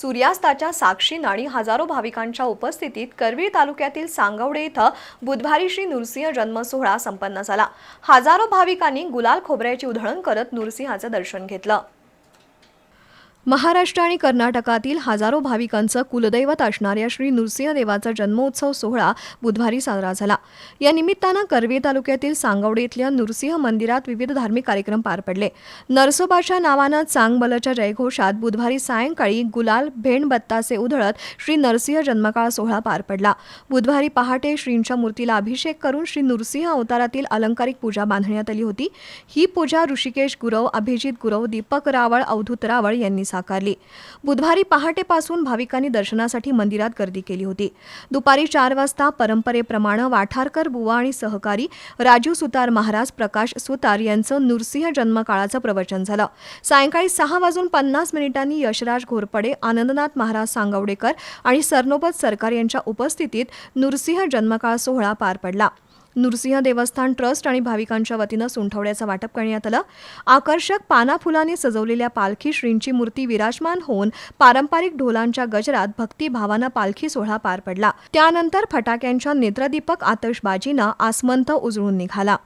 सूर्यास्ताच्या साक्षीनं आणि हजारो भाविकांच्या उपस्थितीत करवीर तालुक्यातील सांगवडे इथं बुधवारी श्री नृसिंह जन्मसोहळा संपन्न झाला. हजारो भाविकांनी गुलाल खोबऱ्याची उधळण करत नृसिंहाचं दर्शन घेतलं. महाराष्ट्र आणि कर्नाटकातील हजारो भाविकांचं कुलदैवत असणाऱ्या श्री नृसिंहदेवाचा जन्मोत्सव सोहळा बुधवारी साजरा झाला. या निमित्तानं करवी तालुक्यातील सांगवडे इथल्या नृसिंह मंदिरात विविध धार्मिक कार्यक्रम पार पडले. नरसोबाच्या नावानं चांगबलच्या जयघोषात बुधवारी सायंकाळी गुलाल भेणबत्तासे उधळत श्री नरसिंह जन्मकाळ सोहळा पार पडला. बुधवारी पहाटे श्रींच्या मूर्तीला अभिषेक करून श्री नृसिंह अवतारातील अलंकारिक पूजा बांधण्यात आली होती. ही पूजा ऋषिकेश गुरव अभिजित गुरव दीपक रावळ अवधूत रावळ यांनी साकारली. बुधवारी पहाटेपासून भाविकांनी दर्शनासाठी मंदिरात गर्दी केली होती. दुपारी चार वाजता परंपरेप्रमाणे वाठारकर बुवा आणि सहकारी राजू सुतार महाराज प्रकाश सुतार यांचं नृसिंह जन्मकाळाचं प्रवचन झालं. सायंकाळी सहा वाजून पन्नास मिनिटांनी यशराज घोरपडे आनंदनाथ महाराज सांगवडेकर आणि सरनोबत सरकार यांच्या उपस्थितीत नृसिंह जन्मकाळ सोहळा पार पडला. नृसिंह देवस्थान ट्रस्ट आणि भाविकांच्या वतीनं सुंठवड्याचं वाटप करण्यात आलं. आकर्षक पाना फुलाने सजवलेल्या पालखी श्रींची मूर्ती विराजमान होऊन पारंपरिक ढोलांच्या गजरात भक्तिभावानं पालखी सोहळा पार पडला. त्यानंतर फटाक्यांच्या नेत्रदीपक आतषबाजीनं आसमंत उजळून निघाला.